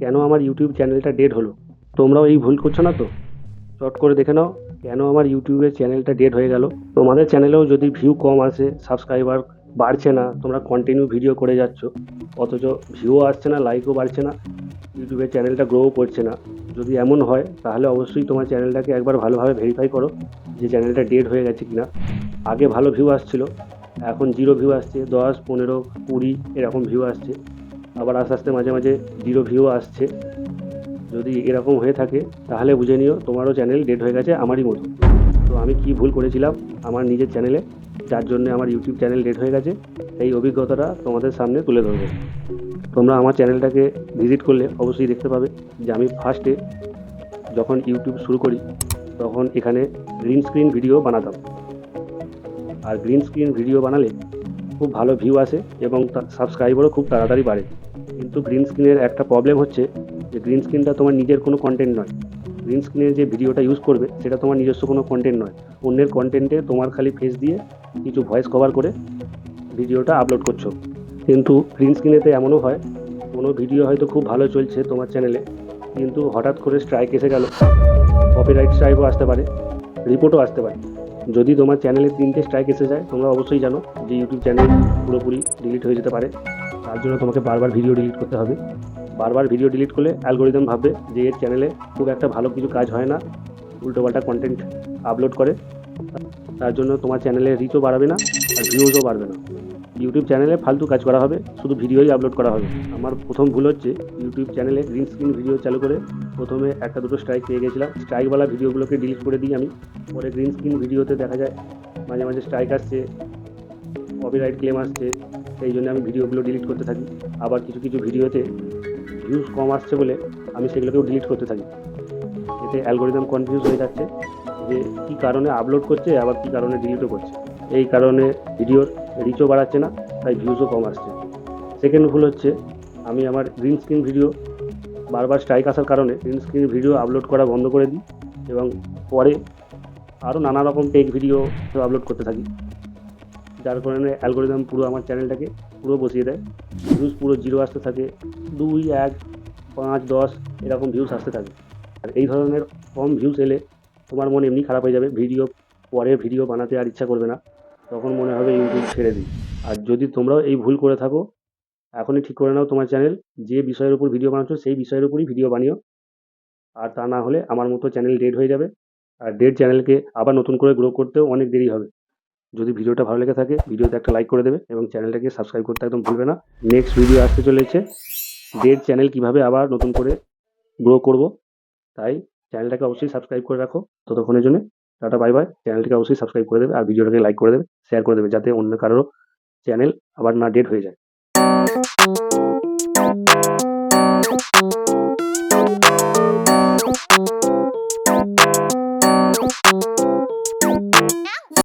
কেন আমার ইউটিউব চ্যানেলটা ডেড হলো? তোমরাও এই ভুল করছ না তো? চট করে দেখে নাও, কেন আমার ইউটিউবের চ্যানেলটা ডেড হয়ে গেল? তোমাদের চ্যানেলেও যদি ভিউ কম আসে সাবস্ক্রাইবার বাড়ছে না, তোমরা কন্টিনিউ ভিডিও করে যাচ্ছ, অথচ ভিউও আসছে না লাইকও বাড়ছে না ইউটিউবের চ্যানেলটা গ্রোও করছে না। যদি এমন হয়, তাহলে অবশ্যই তোমার চ্যানেলটাকে একবার ভালোভাবে ভেরিফাই করো যে চ্যানেলটা ডেড হয়ে গেছে কিনা। আগে ভালো ভিউ আসছিল, এখন জিরো ভিউ আসছে, দশ, পনেরো, কুড়ি, এরকম ভিউ আসছে। আবার আস্তে আস্তে মাঝে মাঝে জিরো ভিউ আসছে। যদি এরকম হয়ে থাকে, তাহলে বুঝে নিও, তোমারও চ্যানেল ডেড হয়ে গেছে, আমারই মতো। তো আমি কি ভুল করেছিলাম আমার নিজের চ্যানেলে যার জন্য আমার ইউটিউব চ্যানেল ডেট হয়ে গেছে, এই অভিজ্ঞতাটা তোমাদের সামনে তুলে ধরবো। তোমরা আমার চ্যানেলটাকে ভিজিট করলে অবশ্যই দেখতে পাবে যে আমি ফার্স্টে যখন ইউটিউব শুরু করি, তখন এখানে গ্রিন স্ক্রিন ভিডিও বানাতাম। আর গ্রিন স্ক্রিন ভিডিও বানালে খুব ভালো ভিউ আসে এবং তার সাবস্ক্রাইবারও খুব তাড়াতাড়ি বাড়ে। কিন্তু গ্রিন স্ক্রিনের একটা প্রবলেম হচ্ছে যে গ্রিন স্ক্রিনটা তোমার নিজের কোনো কন্টেন্ট নয়। গ্রিন স্ক্রিনের যে ভিডিওটা ইউজ করবে, সেটা তোমার নিজস্ব কোনো কন্টেন্ট নয়। অন্যের কন্টেন্টে তোমার খালি ফেস দিয়ে কিছু ভয়েস কভার করে ভিডিওটা আপলোড করছ। কিন্তু গ্রিন স্ক্রিনেতে এমনও হয়, কোনো ভিডিও হয়তো খুব ভালো চলছে তোমার চ্যানেলে কিন্তু হঠাৎ করে স্ট্রাইক এসে গেল। কপিরাইট স্ট্রাইকও আসতে পারে রিপোর্টও আসতে পারে। যদি তোমার চ্যানেলে তিনটে স্ট্রাইক এসে যায়, তোমরা অবশ্যই জানো যে ইউটিউব চ্যানেল পুরোপুরি ডিলিট হয়ে যেতে পারে। তার জন্য তোমাকে বারবার ভিডিও ডিলিট করতে হবে। বারবার ভিডিও ডিলিট করলে অ্যালগোরিদম ভাববে যে এর চ্যানেলে খুব একটা ভালো কিছু কাজ হয় না, উল্টোপাল্টা কন্টেন্ট আপলোড করে। তার জন্য তোমার চ্যানেলে রিচও বাড়াবে না, আর ভিউজও বাড়বে না। ইউটিউব চ্যানেলে ফালতু কাজ করা হবে, শুধু ভিডিওই আপলোড করা হবে। আমার প্রথম ভুল হচ্ছে ইউটিউব চ্যানেলে গ্রিন স্ক্রিন ভিডিও চালু করে প্রথমে একটা দুটো স্ট্রাইক পেয়ে গেছিলাম। স্ট্রাইকওয়ালা ভিডিওগুলোকে ডিলিট করে দিই আমি, পরে গ্রিন স্ক্রিন ভিডিওতে দেখা যায় মাঝে মাঝে স্ট্রাইক আসছে কপিরাইট ক্লেম আসছে, সেই জন্য আমি ভিডিওগুলো ডিলিট করতে থাকি। আবার কিছু কিছু ভিডিওতে ভিউজ কম আসছে বলে আমি সেগুলোকেও ডিলিট করতে থাকি। এতে অ্যালগোরিদম কনফিউজ হয়ে যাচ্ছে যে কী কারণে আপলোড করছে, আবার কী কারণে ডিলিটও করছে। এই কারণে ভিডিওর রিচও বাড়াচ্ছে না, তাই ভিউজও কম আসছে। সেকেন্ড ভুল হচ্ছে, আমি আমার গ্রিন স্ক্রিন ভিডিও বারবার স্ট্রাইক আসার কারণে গ্রিন স্ক্রিন ভিডিও আপলোড করা বন্ধ করে দিই এবং পরে আরও নানা রকম টেক ভিডিও আপলোড করতে থাকি। যার কারণে অ্যালগোরিদম পুরো আমার চ্যানেলটাকে পুরো বসিয়ে দেয়। ভিউজ পুরো জিরো আসতে থাকে, দুই, এক, পাঁচ, দশ, এরকম ভিউজ আসতে থাকে। আর এই ধরনের কম ভিউজ এলে তোমার মন এমনি খারাপ হয়ে যাবে ভিডিও পরে ভিডিও বানাতে আর ইচ্ছা করবে না। তখন মনে হবে ইউটিউব ছেড়ে দিই। আর যদি তোমরাও এই ভুল করে থাকো, এখনই ঠিক করে নাও তোমার চ্যানেল যে বিষয়ের উপর ভিডিও বানাচ্ছো, সেই বিষয়ের উপরই ভিডিও বানিও। আর তা না হলে আমার মতো চ্যানেল ডেড হয়ে যাবে। আর ডেড চ্যানেলকে আবার নতুন করে গ্রো করতেও অনেক দেরি হবে। যদি ভিডিওটা ভালো লেগে থাকে, ভিডিওতে একটা লাইক করে দেবে এবং চ্যানেলটাকে সাবস্ক্রাইব করতে একদম ভুলবে না। নেক্সট ভিডিও আসতে চলেছে ডেড চ্যানেল কীভাবে আবার নতুন করে গ্রো করব, তাই চ্যানেলটাকে অবশ্যই সাবস্ক্রাইব করে রাখো ততক্ষণের জন্য। টাটা বাই বাই চ্যানেলটিকে অবশ্যই সাবস্ক্রাইব করে দেবে আর ভিডিওটাকে লাইক করে দেবে শেয়ার করে দেবে, যাতে অন্য কারোর চ্যানেল আবার না ডেট হয়ে যায়।